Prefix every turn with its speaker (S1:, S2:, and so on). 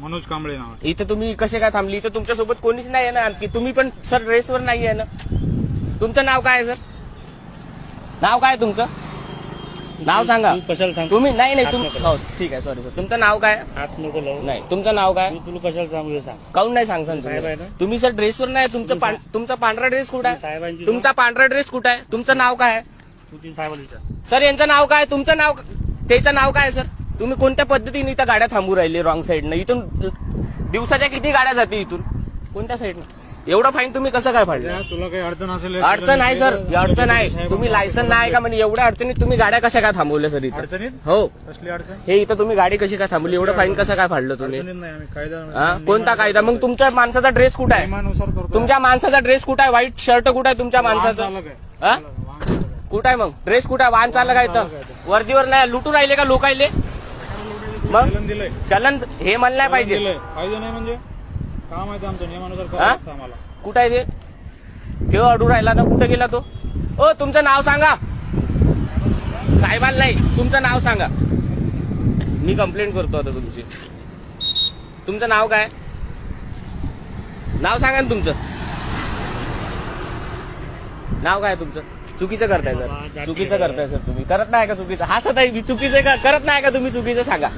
S1: मनोज कांबळे नाव आहे.
S2: इथं तुम्ही कसे काय थांबली? इथं तुमच्यासोबत कोणीच नाही आहे ना आणखी. तुम्ही पण सर रेसवर नाही आहे ना. तुमचं नाव काय आहे सर? नाव काय आहे तुमचं? नाव सांगा.
S3: तू कशाला सांग
S2: तुम्ही नाही नाही तुम्ही हो ठीक आहे सॉरी सर तुमचं नाव काय? आहे?
S3: हात नको लावू
S2: नाही तुमचं नाव काय?
S3: मी तुला कशाला सांगू हे सांग.
S2: काऊन नाही सांगसान
S3: साहेब आहे ना?
S2: तुम्ही. सर ड्रेसवर नाही तुमचं पां- तुमचा पांढरा ड्रेस कुठं आहे?
S3: साहेबांची
S2: तुमचा पांढरा ड्रेस कुठं आहे? तुमचं नाव काय आहे?
S3: तू ती साहेबाला विचार
S2: सर यांचं नाव काय? तुमचं नाव त्याचं नाव काय सर? तुम्ही कोणत्या पद्धतीने इथं गाड्या थांबू राहिले रॉंग साईडनं इथून दिवसाच्या किती गाड्या जाते इथून? कोणत्या साईडनं एवढं फाईन तुम्ही कसं काय फाडलं?
S1: तुला काही अडचण असेल
S2: अडचण आहे सर अडचण आहे. तुम्ही लायसन नाही का म्हणजे एवढ्या अडचणीत तुम्ही गाड्या कशा काय थांबवल्या सर इथं? हो.
S1: कसली अडचण?
S2: हे इथं तुम्ही गाडी कशी काय थांबवली? एवढं फाईन कसं काय फाडलं तुम्ही? हा? कोणता कायदा? मग तुमच्या माणसाचा ड्रेस कुठं आहे?
S1: नियमानुसार करतो
S2: तुमच्या माणसाचा ड्रेस कुठं आहे? व्हाईट शर्ट कुठं आहे तुमच्या माणसाचं?
S1: चालक आहे.
S2: हा. कुठं आहे मग? ड्रेस कुठं आहे? वाहन चाललं काय इथं? वर्दीवर नाही लुटून राहिले का लोकायले मग?
S1: चलन दिलंय.
S2: चलन हे म्हणलं नाही पाहिजे.
S1: दिलंय. पाहिजे नाही म्हणजे? काम आहे ते आमचं नियमानुसार
S2: हा?
S1: करावं लागतं आम्हाला.
S2: कुठं आहे ते? तेव्हा अडू राहिला ना कुठं गेला तो? ओ तुमचं नाव सांगा. साहेबाला नाही तुमचं नाव सांगा. मी कंप्लेंट करतो आता तुमची. तुमचं नाव काय? नाव सांगा ना तुमचं. नाव काय तुमचं? चुकीचं करताय सर. चुकीचं करताय सर तुम्ही. करत नाही का चुकीचं? हसत आहे मी चुकीचं का करत नाही का तुम्ही? चुकीचं सांगा.